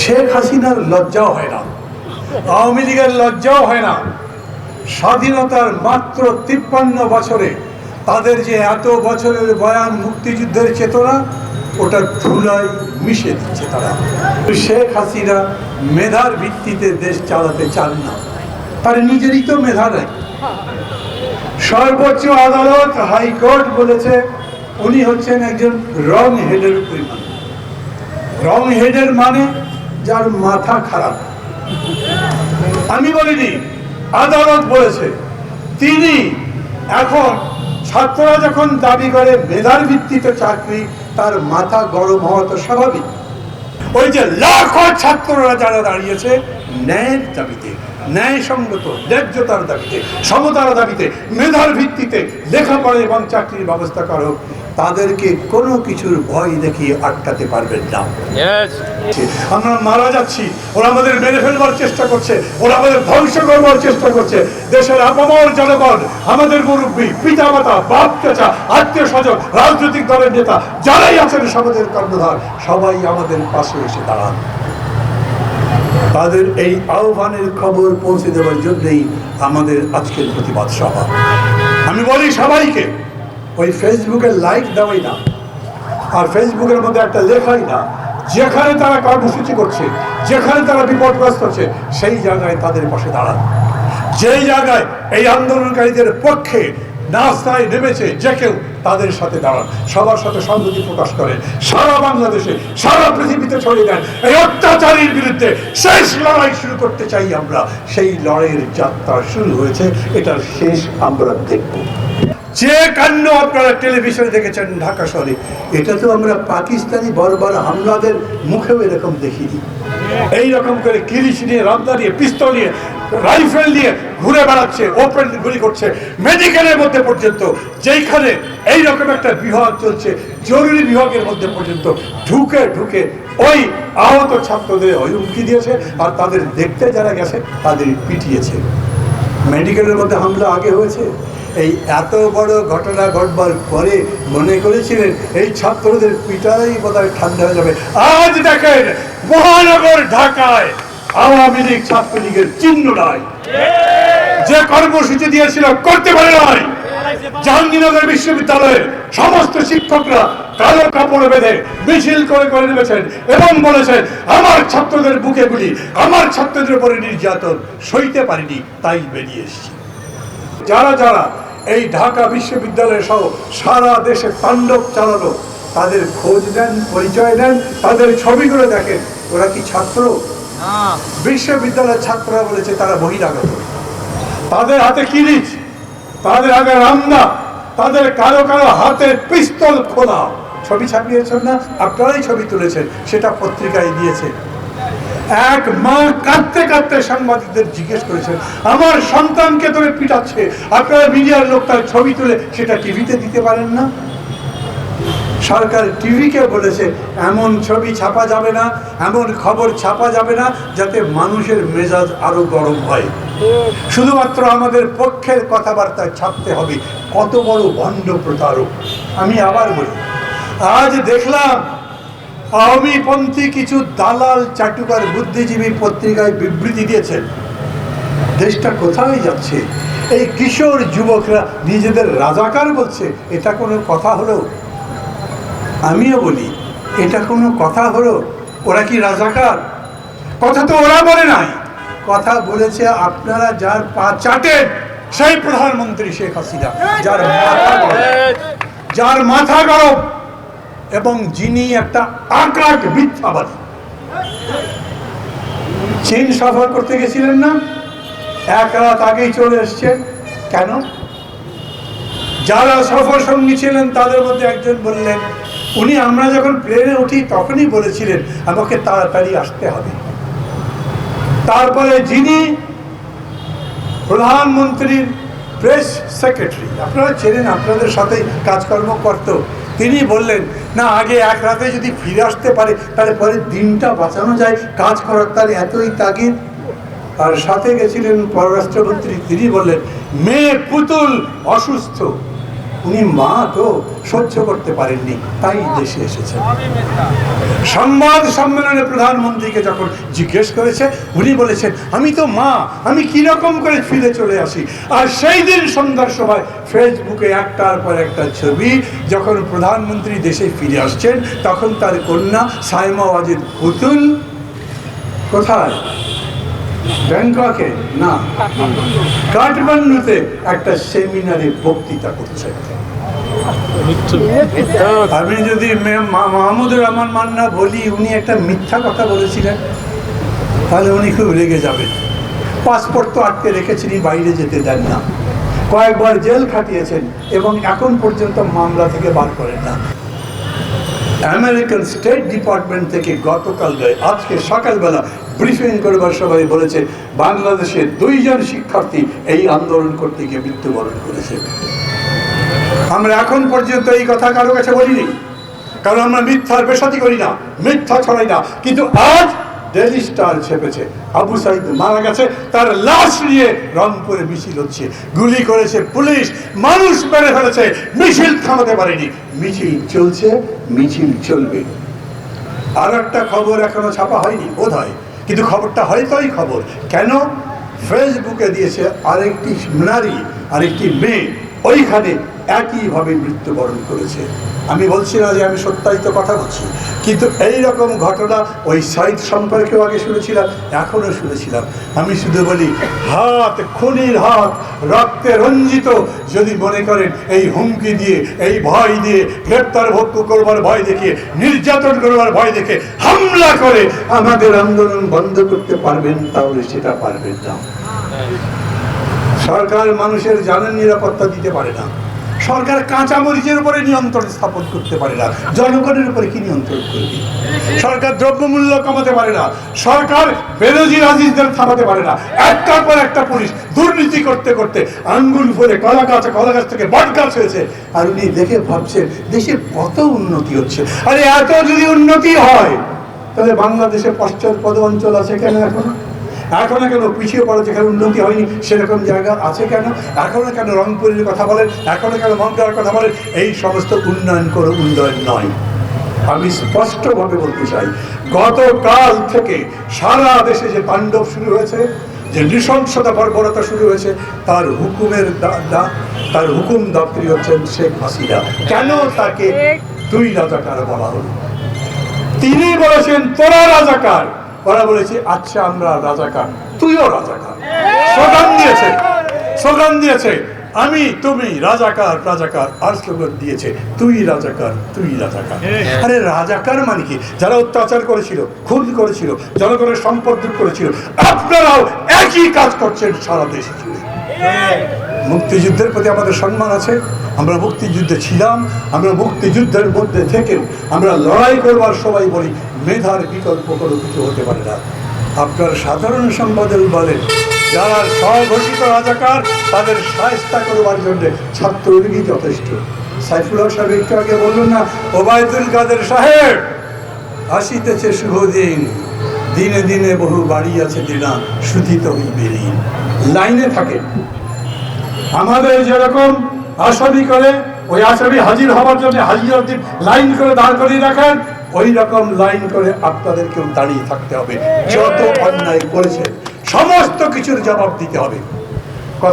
শেখ হাসিনার লজ্জাও হয় না। আওয়ামী লীগের লজ্জাও হয় না। স্বাধীনতার মাত্র তিপ্পান্ন বছরে তাদের যে এত বছরের বয়ান মুক্তিযুদ্ধের চেতনা, ওটা ধুলায় মিশে দিচ্ছে তারা। শেখ হাসিনা মেধার ভিত্তিতে দেশ চালাতে চান না। তার নিজেরই তো মেধা নেই। সর্বোচ্চ আদালত হাইকোর্ট বলেছে, উনি হচ্ছেন একজন রং হেডের পরিমাণ। রং হেডের মানে যার মাথা খারাপ। আমি বলিনি, আদালত বলেছে। তিনি এখন ছাত্ররা যখন দাবি করে মেধার ভিত্তিতে চাকরি, তার মাথা গরম হওয়া তো স্বাভাবিক। ওই যে লাখ ছাত্ররা যারা দাঁড়িয়েছে, ন্যায়ের দাবিতে। ন্যায়সঙ্গত ন্যায্যতার দাবিতে সমতার দাবিতে মেধার ভিত্তিতে লেখাপড়া এবং চাকরির ব্যবস্থা করো তাদেরকে কোনো কিছুর ভয় দেখিয়ে আটকাতে পারবেন না। আমরা মারা যাচ্ছি ওরা আমাদের মেরে ফেলবার চেষ্টা করছে ওরা আমাদের ধ্বংস করবার চেষ্টা করছে। দেশের আপামর জনগণ আমাদের মুরব্বী পিতা মাতা বাপ চাচা আত্মীয় স্বজন রাজনৈতিক দলের নেতা যারাই আছেন সমাজের কর্ণধার সবাই আমাদের পাশে এসে দাঁড়ান। তাদের এই আহ্বানের খবর পৌঁছে দেওয়ার জন্যই আমাদের আজকের প্রতিবাদ সভা। আমি বলি সবাইকে, ওই ফেসবুকে লাইক দেওয়াই না, আর ফেসবুকের মধ্যে একটা লেখাই না, যেখানে তারা কর্মসূচি করছে, যেখানে তারা বিপদগ্রস্ত হচ্ছে, সেই জায়গায় তাদের পাশে দাঁড়ান। যেই জায়গায় এই আন্দোলনকারীদের পক্ষে রাস্তায় নেমেছে যে কেউ তাদের সাথে দাঁড়ান। সবার সাথে সংহতি প্রকাশ করেন সারা বাংলাদেশে, সারা পৃথিবীতে ছড়িয়ে দেন। এই অত্যাচারীর বিরুদ্ধে শেষ লড়াই শুরু করতে চাই আমরা। সেই লড়াইয়ের যাত্রা শুরু হয়েছে। এটার শেষ আমরা দেখব। যে কাণ্ড আপনারা টেলিভিশনে দেখেছেন ঢাকা শহরে, এটা তো আমরা পাকিস্তানি বড় বড় হামলাদের মুখেও এরকম দেখিনি। এই রকম করে কিরিশ নিয়ে রামদা নিয়ে, পিস্তল নিয়ে রাইফেল নিয়ে ঘুরে বেড়াচ্ছে, ওপেন গুলি করছে, মেডিকেলের মধ্যে পর্যন্ত, যেইখানে এই রকম একটা বিভাগ চলছে, জরুরি বিভাগের মধ্যে পর্যন্ত ঢুকে ঢুকে ওই আহত ছাত্রদের ওই হুমকি দিয়েছে আর তাদের দেখতে যারা গেছে, তাদের পিটিয়েছে। মেডিকেলের মধ্যে হামলা আগে হয়েছে। এই এত বড় ঘটনা ঘটবার পরে মনে করেছিলেন এই ছাত্রদের পিটাই বোধহয় ঠান্ডা হয়ে যাবে। আজ দেখেন মহানগর ঢাকায় আওয়ামী লীগ ছাত্রলীগের চিহ্ন নাই। যে কর্মসূচি দিয়েছিল করতে পারে নাই। জাহাঙ্গীরনগর বিশ্ববিদ্যালয়ের সমস্ত শিক্ষকরা কালো কাপড় বেঁধে মিছিল করে করে নেমেছেন এবং বলেছেন আমার ছাত্রদের বুকে গুলি আমার ছাত্রদের উপরে নির্যাতন সইতে পারিনি তাই বেরিয়ে এসেছি। যারা যারা এই ঢাকা বিশ্ববিদ্যালয় সহ সারা দেশে তাণ্ডব চালানো তাদের খোঁজ নেন পরিচয় নেন তাদের ছবিগুলো দেখেন ওরা কি ছাত্র? বিশ্ববিদ্যালয়ের ছাত্ররা বলেছে তারা বহিরাগত। তাদের হাতে কিরিচ তাদের হাতে রান্না তাদের কারও কারও হাতে পিস্তল খোলা ছবি ছাপিয়েছেন না? আপনারাই ছবি তুলেছেন। সেটা পত্রিকায় দিয়েছে। এক মা কাঁদতে কাঁদতে সাংবাদিকদের জিজ্ঞেস করেছেন আমার সন্তানকে ধরে পিটাচ্ছে। আপনারা মিডিয়ার লোক তার ছবি তুলে সেটা টিভিতে দিতে পারেন না? সরকার টিভিকে বলেছে, এমন ছবি ছাপা যাবে না, এমন খবর ছাপা যাবে না, যাতে মানুষের মেজাজ আরও গরম হয়। শুধুমাত্র আমাদের পক্ষের কথাবার্তা ছাপতে হবে। কত বড় ভণ্ড প্রতারক। আমি আবার বলি, আজ দেখলাম আওয়ামীপন্থী কিছু দালাল চাটুকার বুদ্ধিজীবী পত্রিকায় বিবৃতি দিয়েছেন। দেশটা কোথায় যাচ্ছে? এই কিশোর যুবকরা নিজেদের রাজাকার বলছে, এটা কোনো কথা হলো? আমিও বলি, এটা কোনো কথা হলো? ওরা কি রাজাকার? কথা তো ওরা বলে নাই। কথা বলেছে আপনারা যার পা চাটেন সেই প্রধানমন্ত্রী শেখ হাসিনা, যার মাথা যার মাথা গরম, এবং যিনি একটা আকাট মিথ্যাবাদী। চীন সফর করতে গেছিলেন না? এক রাত আগেই চলে এসছেন কেন? যারা সফর সঙ্গী ছিলেন, তাদের মধ্যে একজন বললেন উনি আমরা যখন প্লেনে উঠি, তখনই বলেছিলেন, আমাকে তাড়াতাড়ি আসতে হবে। তারপরে যিনি প্রধানমন্ত্রীর প্রেস সেক্রেটারি, আপনারা চেনেন, আপনাদের সাথে কাজকর্ম করত, তিনি বললেন, না, আগে এক রাতে যদি ফিরে আসতে পারে, তাহলে পরে দিনটা বাঁচানো যায়, কাজ করার তার এতই তাগিদ। আর সাথে গেছিলেন পররাষ্ট্রমন্ত্রী, তিনি বললেন, মেয়ে পুতুল অসুস্থ। উনি মা তো সহ্য করতে পারেননি, তাই দেশে এসেছেন। সংবাদ সম্মেলনে প্রধানমন্ত্রীকে যখন জিজ্ঞেস করেছে, উনি বলেছেন, আমি তো মা, আমি কীরকম করে ফিরে চলে আসি? আর সেই দিন সন্ধ্যার সময় ফেসবুকে একটার পর একটা ছবি, যখন প্রধানমন্ত্রী দেশে ফিরে আসছেন, তখন তার কন্যা সাইমা ওয়াজিদ পুতুল কোথায়? ব্যাংককে, না, কাঠমান্ডুতে একটা সেমিনারে বক্তৃতা করছে। আমি যদি মে- মা- মাহমুদুর রহমান মান্না বলি, উনি একটা মিথ্যা কথা বলেছিলেন, তাহলে উনি খুব রেগে যাবেন। পাসপোর্ট তো আটকে রেখেছেন বাইরে যেতে দেন না। কয়েকবার জেল খাটিয়েছেন, এবং এখন পর্যন্ত মামলা থেকে বার করেন না। আমেরিকান স্টেট ডিপার্টমেন্ট থেকে গতকাল আজকে সকালবেলা ব্রিফিং করবার সবাই বলেছে বাংলাদেশের দুইজন শিক্ষার্থী এই আন্দোলন করতে গিয়ে মৃত্যুবরণ করেছে। আমরা এখন পর্যন্ত এই কথা কারও কাছে বলিনি। কারণ আমরা মিথ্যার বেসাতি করি না, মিথ্যা ছড়াই না। কিন্তু আজ ডেলি স্টার ছেপেছে। আবু সাইদ মারা গেছে, তার লাশ নিয়ে রংপুরে মিছিল হচ্ছে। গুলি করেছে পুলিশ, মানুষ মেরে ফেলেছে, মিছিল থামাতে পারেনি। মিছিল চলছে, মিছিল চলবে। আর একটা খবর এখনও ছাপা হয়নি বোধ হয় কিন্তু খবরটা হয়তোই খবর। কেন? ফেসবুকে দিয়েছে আরেকটি নারী আরেকটি মেয়ে। ওইখানে একইভাবে মৃত্যুবরণ করেছে। আমি বলছি না যে আমি সত্যায়িত কথা বলছি, কিন্তু এই রকম ঘটনা ওই সাইট সম্পর্কেও আগে শুনেছিলাম, এখনও শুনেছিলাম। আমি শুধু বলি, হাত, খুনির হাত, রক্তে রঞ্জিত, যদি মনে করেন এই হুমকি দিয়ে, এই ভয় দিয়ে, গ্রেপ্তার ভক্ত করবার ভয় দেখিয়ে, নির্যাতন করবার ভয় দেখে হামলা করে আমাদের আন্দোলন বন্ধ করতে পারবেন, তাহলে সেটা পারবেন না। সরকার মানুষের জানের নিরাপত্তা দিতে পারে না। সরকার কাঁচামরিচের উপরে নিয়ন্ত্রণ স্থাপন করতে পারে না। জনগণের উপরে কি নিয়ন্ত্রণ করবে? সরকার দ্রব্যমূল্য কমাতে পারে না। সরকার বেরোজি রাজিদের থামাতে পারে না। একটার পর একটা পুলিশ দুর্নীতি করতে করতে আঙ্গুল ফলে কলা গাছ কলা গাছ থেকে বট গাছ হয়েছে। আর উনি দেখে ভাবছেন দেশে কত উন্নতি হচ্ছে। আরে এত যদি উন্নতি হয়, তাহলে বাংলাদেশে পশ্চাৎপদ অঞ্চল আছে কেন এখন? এখনও কেন পিছিয়ে পড়ে যেখানে উন্নতি হয়নি সেরকম জায়গা আছে কেন? এখনও কেন রংপুরের কথা বলেন এখনও কেন মমতার কথা বলেন এই সমস্ত উন্নয়ন করে উন্নয়ন নয়। আমি স্পষ্টভাবে বলতে চাই গতকাল থেকে সারা দেশে যে তাণ্ডব শুরু হয়েছে যে নৃশংসতা বর্বরতা শুরু হয়েছে তার হুকুমের তার হুকুম দপ্তরি হচ্ছেন শেখ হাসিনা। কেন তাকে দুই রাজাকার বলা হলো? তিনি বলেছেন তোরা রাজাকার। ওরা বলেছে আচ্ছা আমরা রাজাকার। তুইও রাজাকার। স্লোগান দিয়েছে। স্লোগান দিয়েছে আমি তুমি রাজাকার রাজাকার। আর স্লোগান দিয়েছে তুই রাজাকার তুই রাজাকার। আরে রাজাকার মানে কি? যারা অত্যাচার করেছিল খুন করেছিল জনগণের সম্পদ করেছিল আপনারাও একই কাজ করছেন সারা দেশে জুড়ে। মুক্তিযুদ্ধের প্রতি আমাদের সম্মান আছে। আমরা মুক্তিযুদ্ধে ছিলাম, আমরা মুক্তিযুদ্ধের মধ্যে থেকেও আমরা লড়াই করবার সবাই বলি, মেধার বিকল্প কোনো কিছু হতে পারে না। আপনার সাধারণ সম্পাদক বলেন, যারা স্বঘোষিত রাজাকার, তাদের সায়স্তা করবার জন্য ছাত্রলীগই যথেষ্ট। সাইফুল্লাহ সাহেব একটু আগে বললেন না, ওবায়দুল কাদের সাহেব, আসিতেছে শুভ দিন দিনে দিনে বহু বাড়ি আছে দিনা সুধিত হইবে। লাইনে থাকে আমাদের যেরকম আসামি করে, ওই আসামি হাজির হওয়ার জন্য হাজির লাইন করে দাঁড় করিয়ে রাখেন, ওই রকম লাইন করে আপনাদেরকেও দাঁড়িয়ে থাকতে হবে। যত অন্যায় করেছে সমস্ত কিছুর জবাব দিতে হবে।